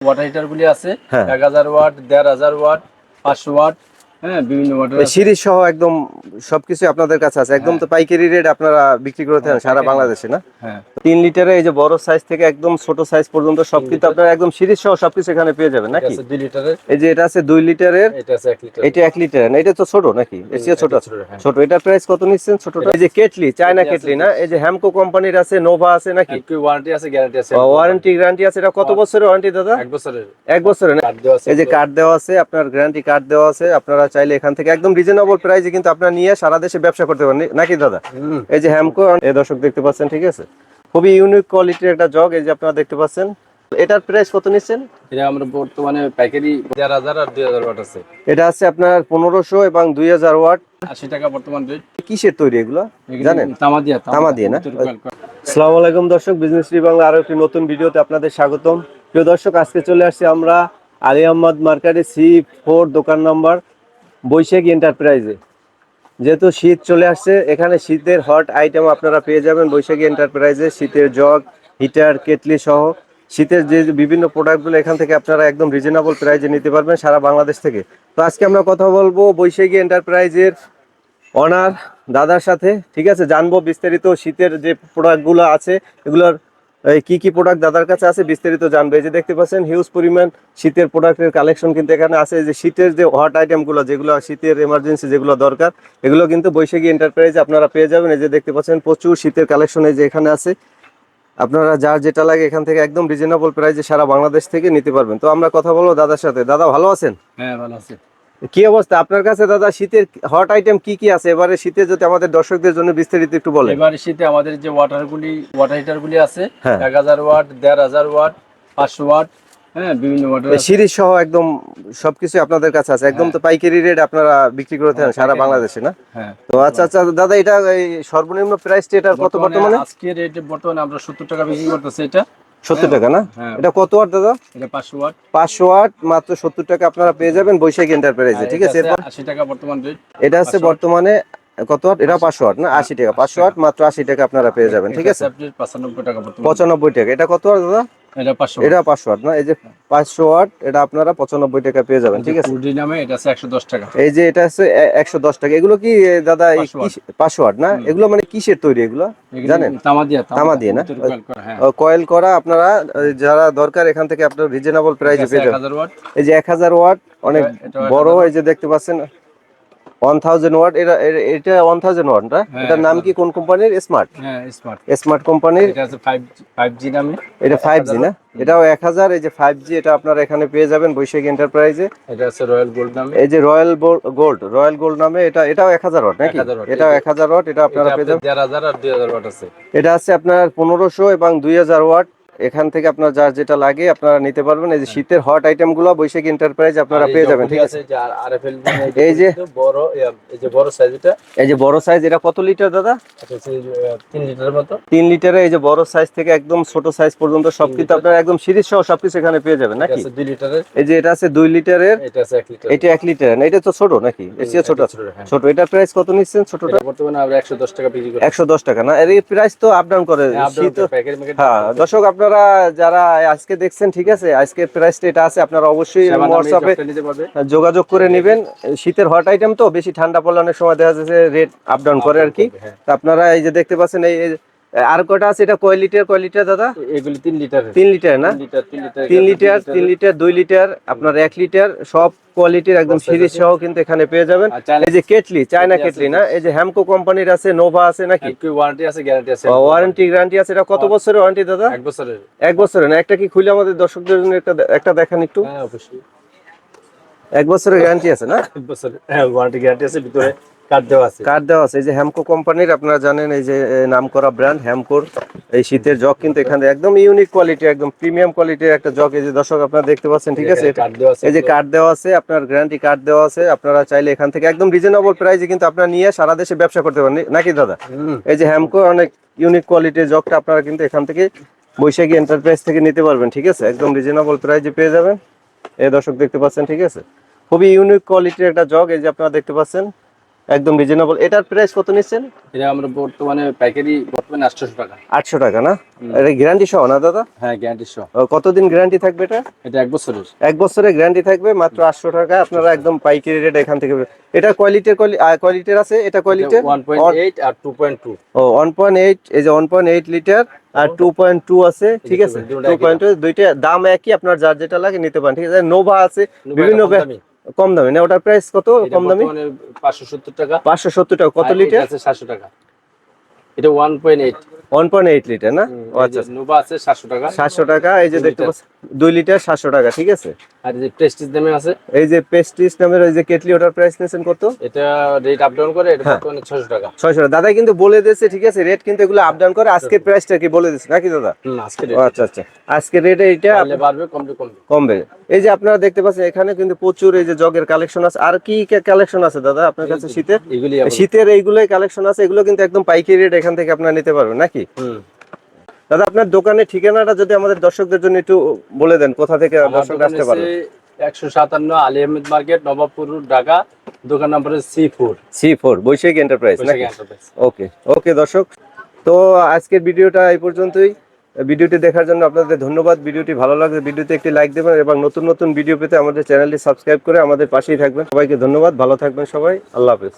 Water heater গুলি আছে হ্যাঁ। এক হাজার ওয়াট দেড় হাজার ওয়াট পাঁচশো ওয়াট হ্যাঁ বিভিন্ন সিরিজ সহ একদম সবকিছু আপনাদের কাছে আছে। একদম তো পাইকারি রেট আপনারা বিক্রি করে থাকেন হ্যাঁ, সারা বাংলাদেশে না? হ্যাঁ। তিন লিটারে এই যে বড় সাইজ থেকে একদম ছোট সাইজ পর্যন্ত সব কিন্তু আপনারা একদম সিরিজ সহ সবকিছু এখানে পেয়ে যাবেন নাকি? এই যে এটা আছে দুই লিটারের এটা এক লিটার এটা না? এটা তো ছোট নাকি? এর চেয়ে ছোট এটা ছোট, হ্যাঁ। এটার প্রাইস কত নিচ্ছেন? ছোটটা এই যে কেটলি চায়না কেটলি না? এই যে হ্যামকো কোম্পানির আছে নোভা আছে নাকি? ওয়ারেন্টি আছে গ্যারান্টি আছে ওয়ারেন্টি গ্যারান্টি আছে। এটা কত বছরের ওয়ারেন্টি দাদা? এক বছরের। এক বছরের এই যে কার্ড দেওয়া আছে আপনার গ্যারান্টি কার্ড দেওয়া আছে আপনারা চাইলে এখান থেকে একদম রিজনেবল প্রাইসে কিন্তু আপনারা নিয়ে সারা দেশে ব্যবসা করতে পারেন নাকি দাদা? এই যে হ্যামকো এই দর্শক দেখতে পাচ্ছেন ঠিক আছে? খুবই ইউনিক কোয়ালিটির একটা জগ এই যে আপনারা দেখতে পাচ্ছেন। এটার প্রাইস কত নিচ্ছেন? এটা আমরা বর্তমানে দেড় হাজার আর দুই হাজার ওয়াট আছে। এটা আছে আপনার পনেরোশো এবং দুই হাজার ওয়াট। আশি টাকা বর্তমান রেট কিসের তৈরি এগুলো? জানেন? তামা দিয়া তামা দিয়ে না? আসসালামু আলাইকুম দর্শক বিজনেস রি বাংলা আরও একটি নতুন ভিডিওতে আপনাদের স্বাগতম। প্রিয় দর্শক আজকে চলে আসছি আমরা আলী আহমদ মার্কেটে সি ফোর দোকান নাম্বার বৈশাখী এন্টারপ্রাইজে যেহেতু শীত চলে আসছে, এখানে শীতের হট আইটেম আপনারা পেয়ে যাবেন বৈশাখী এন্টারপ্রাইজে শীতের জগ হিটার কেটলি সহ। শীতের যে বিভিন্ন প্রোডাক্টগুলো এখান থেকে আপনারা একদম রিজনেবল প্রাইজে নিতে পারবেন সারা বাংলাদেশ থেকে। তো আজকে আমরা কথা বলব বৈশাখী এন্টারপ্রাইজের অনার দাদার সাথে। ঠিক আছে? জানব বিস্তারিত শীতের যে প্রোডাক্টগুলো আছে, এগুলোর কি কি প্রোডাক্ট দাদার কাছে আছে বিস্তারিত জানবে। এই যে দেখতে পাচ্ছেন হিউজ পরিমাণ শীতের প্রোডাক্টের কালেকশন কিন্তু এখানে আছে। যে শীতের যে হট আইটেমগুলো যেগুলো শীতের এমার্জেন্সি যেগুলো দরকার, এগুলো কিন্তু বৈশাখী এন্টারপ্রাইজে আপনারা পেয়ে যাবেন। এই যে দেখতে পাচ্ছেন, প্রচুর শীতের কালেকশন এই যে এখানে আছে। আপনারা যার যেটা লাগে এখান থেকে একদম রিজনেবল প্রাইসে সারা বাংলাদেশ থেকে নিতে পারবেন। তো আমরা কথা বলব দাদার সাথে। দাদা, ভালো আছেন? হ্যাঁ ভালো আছে। কি অবস্থা? আপনার কাছে দাদা শীতের হট আইটেম কি কি আছে? এবারে শীতে যদি আমাদের দর্শকদের জন্য বিস্তারিত একটু বলেন। এবার শীতে আমাদের যে ওয়াটার গুলি ওয়াটার হিটার গুলি আছে হ্যাঁ। এক হাজার ওয়াট দেড় হাজার ওয়াট পাঁচশো ওয়াট হ্যাঁ বিভিন্ন ওয়াটার সিরিজ সহ একদম সবকিছু আপনাদের কাছে আছে। একদম তো পাইকারি রেট আপনারা বিক্রি করে থাকেন সারা বাংলাদেশে না? হ্যাঁ। তো আচ্ছা আচ্ছা দাদা এটা সর্বনিম্ন কত বর্তমানে আজকে রেট বর্তমানে আমরা সত্তর টাকা বিক্রি করতেছি এটা। সত্তর টাকা না? হ্যাঁ। এটা কত ওয়াট দাদা? পাঁচশো ওয়াট। মাত্র সত্তর টাকা আপনারা পেয়ে যাবেন বৈশাখী এন্টারপ্রাইজে ঠিক আছে? আশি টাকা বর্তমান এটা আছে বর্তমানে কত ওয়াট? এটা পাঁচশো ওয়াট না? আশি টাকা। পাঁচশো ওয়াট মাত্র আশি টাকা আপনারা পেয়ে যাবেন ঠিক আছে? পঁচানব্বই টাকা পঁচানব্বই টাকা। এটা কত ওয়াট দাদা? এটা ওয়াট। না? এই যে পাঁচশো ওয়াট এটা আপনারা পঁচানব্বই টাকা পেয়ে যাবেন ঠিক আছে? কুড়ি নামে এটা আছে একশো দশ টাকা। এই যে এটা আছে একশো দশ টাকা। এগুলো কি দাদা এই 500 watt। কিস- পাঁচশো ওয়াট না? এগুলো মানে কিসের তৈরি এগুলো? জানেন? তামা দিয়া তামা দিয়ে না? হ্যাঁ। কয়েল করা আপনারা যারা দরকার এখান থেকে আপনার রিজনেবল প্রাইসে পেয়ে যাবেন। এই যে এক হাজার ওয়াট অনেক বড় এই যে দেখতে পাচ্ছেন ওয়ান থাউজেন্ড ওয়াট এটা এটা ওয়ান থাউজেন্ড ওয়াট না? হ্যাঁ, এটার নাম কি কোন কোম্পানির স্মার্ট স্মার্ট স্মার্ট কোম্পানির ফাইভ ফাইভ জি নামে। এটা ফাইভ জি না? এটাও এক হাজার এই যে ফাইভ জি এটা আপনারা এখানে পেয়ে যাবেন বৈশাখী এন্টারপ্রাইজে এটা আছে রয়্যাল গোল্ড নামে। এই যে রয়্যাল গোল্ড রয়্যাল গোল্ড নামে এটা এটাও এক হাজার ওয়াট নাকি? এটাও এক হাজার ওয়াট এটা আপনারা পেয়ে যাবেন। দেড় হাজার আর দুই হাজার ওয়াট আছে। এটা আছে আপনার পনেরোশো এবং দুই হাজার ওয়াট এখান থেকে আপনার যার যেটা লাগে আপনারা নিতে পারবেন। এই যে শীতের হট আইটেমগুলো বৈশাখী এন্টারপ্রাইজ আপনারা পেয়ে যাবেন ঠিক আছে? এই যে- বড় এই যে বড় সাইজ এটা। এই যে বড় সাইজ এটা কত লিটার দাদা? এটা আহ, তিন লিটারের মতো। তিন লিটারে এই যে বড় সাইজ থেকে একদম ছোট সাইজ পর্যন্ত সব কিন্তু আপনারা একদম সিরিজ সহ সবকিছু এখানে পেয়ে যাবেন নাকি? দুই লিটারের এই যে এটা আছে দুই লিটারের এটা আছে এক লিটার এটা এক লিটার না? এটা তো ছোট নাকি? এর চেয়ে ছোট এটা। ছোট, হ্যাঁ। এটার প্রাইস কত নিচ্ছেন ছোটটা? বর্তমানে আমরা একশো দশ টাকা বিক্রি করি একশো দশ টাকা না? এর প্রাইস তো আপ ডাউন করে শীত প্যাকেট হ্যাঁ দর্শক আপনারা যারা আজকে দেখছেন ঠিক আছে? আজকে প্রাইসটা এটা আছে আপনারা অবশ্যই হোয়াটসঅ্যাপে যোগাযোগ করে নেবেন। শীতের হট আইটেম তো বেশি ঠান্ডা পড়লে অনেক সময় দেখা যাচ্ছে রেট আপ ডাউন করে আর কি। হ্যাঁ। আপনারা এই যে দেখতে পাচ্ছেন এই- আর কটা আছে? এটা কয় লিটার কয় লিটার দাদা? এগুলি তিন লিটার। তিন লিটার না? তিন লিটার তিন লিটার দুই লিটার আপনার এক লিটার সব কোয়ালিটির একদম সিরিজ সহ কিন্তু এখানে পেয়ে যাবেন। এই যে কেটলি চায়না কেটলি না? এই যে হ্যামকো কোম্পানির আছে নোভা আছে নাকি? ওয়ারেন্টি আছে গ্যারান্টি আছে। ওয়ারেন্টি গ্যারান্টি আছে। এটা কত বছরের ওয়ারেন্টি দাদা? এক বছরের। এক বছরের না? একটা কি খুলে আমাদের দর্শকদের জন্য একটা একটা দেখান একটু। হ্যাঁ অবশ্যই। এক বছরের গ্যারান্টি আছে না? এক বছরের। হ্যাঁ ওয়ারেন্টি গ্যারান্টি আছে ভিতরে। কার্ড দেওয়া আছে। দেওয়া আছে। এই যে হ্যামকো কোম্পানির আপনারা জানেন এই যে এ, নামকরা ব্র্যান্ড হ্যামকোর এই শীতের জগ কিন্তু এখানে একদম ইউনিক কোয়ালিটি একদম প্রিমিয়াম কোয়ালিটির একটা জগ। এই যে দর্শক আপনারা দেখতে পাচ্ছেন ঠিক আছে? এই যে দেওয়া আছে আপনার গ্যারান্টি দেওয়া আছে। আপনারা চাইলে এখান থেকে একদম রিজনেবল প্রাইসে কিন্তু আপনারা নিয়ে সারা দেশে ব্যবসা করতে পারেন। নাকি দাদা? এই যে হ্যামকো অনেক ইউনিক কোয়ালিটির জগটা আপনারা কিন্তু এখান থেকে বৈশাখী এন্টারপ্রাইজ থেকে নিতে পারবেন ঠিক আছে? একদম রিজনেবল প্রাইসে পেয়ে যাবেন। এই দর্শক দেখতে পাচ্ছেন ঠিক আছে? খুবই ইউনিক কোয়ালিটির একটা জগ। এই যে আপনারা দেখতে পাচ্ছেন একদম রিজনেবল এটার প্রাইস কত নিচ্ছেন? এটা আমরা বর্তমানে পাইকারি বর্তমানে আটশোশো টাকা। আটশো টাকা না? এটা গ্যারান্টি সহ না দাদা? হ্যাঁ গ্যারান্টি সহ। কতদিন গ্যারান্টি থাকবে এটা? এটা এক বছরের। এক বছরের গ্যারান্টি থাকবে মাত্র আটশো টাকা। আপনারা একদম পাইকারি রেট এখান থেকে এটা কোয়ালিটির কোয়ালিটির আছে? এটা কোয়ালিটির পয়েন্ট এইট আর টু পয়েন্ট টু ও ওয়ান পয়েন্ট এইট এই যে ওয়ান পয়েন্ট এইট লিটার আর টু পয়েন্ট টু আছে ঠিক আছে? দুটোটা টু একই পয়েন্ট দুইটা দাম একই আপনার যার যেটা লাগে নিতে পারেন ঠিক আছে? নোভা আছে বিভিন্ন কম দামি। না ওটার প্রাইস কত? কম দামি? পাঁচশো সত্তর টাকা। পাঁচশো সত্তর টাকা। কত লিটার আছে সাতশো টাকা। এটা লিটার না? আচ্ছা। নোভা আছে সাতশো টাকা। সাতশো টাকা এই যে দেখতে পাচ্ছেন দুই লিটার সাতশো টাকা ঠিক আছে? আর এই যে প্রেস্টিজ দামে আছে। এই যে পেস্টিস নামের ওই যে কেটলি ওটার প্রাইস নিয়েছেন কত? এটা রেট আপ ডাউন করে এটা হ্যাঁ। বর্তমানে ছশো টাকা। ছয়শো টাকা। দাদা কিন্তু বলে দিয়েছে ঠিক আছে রেট কিন্তু এগুলো আপ ডাউন করে আজকের প্রাইসটা কি বলে নাকি দাদা? আজকে আচ্ছা আচ্ছা। আজকে রেট বাড়বে কমবে কমবে। কমবে। এই যে আপনারা দেখতে পাচ্ছেন এখানে কিন্তু প্রচুর এই যে জগের কালেকশন আছে। আর কি কালেকশন আছে দাদা আপনার কাছে শীতের? শীতের এইগুলোই কালেকশন আছে এগুলো কিন্তু একদম পাইকারি রেট এখান থেকে আপনারা নিতে পারবেন নাকি? দাদা আপনার দোকানের ঠিকানাটা যদি আমাদের দর্শকদের জন্য একটু বলে দেন কোথা থেকে দর্শক আসতে পারবে? একশো সাতান্ন আলী আহমেদ মার্কেট নবাবপুর ঢাকা। দোকান number C four. C four Baishakhi enterprise নাকি? ওকে ওকে দর্শক। তো আজকের ভিডিওটা এই পর্যন্তই। ভিডিওটি দেখার জন্য আপনাদের ধন্যবাদ। ভিডিওটি ভালো লাগলে ভিডিওতে একটি লাইক দেবেন এবং নতুন নতুন ভিডিও পেতে আমাদের চ্যানেলটি সাবস্ক্রাইব করে আমাদের পাশেই থাকবেন। সবাইকে ধন্যবাদ ভালো থাকবেন সবাই। আল্লাহ হাফেজ।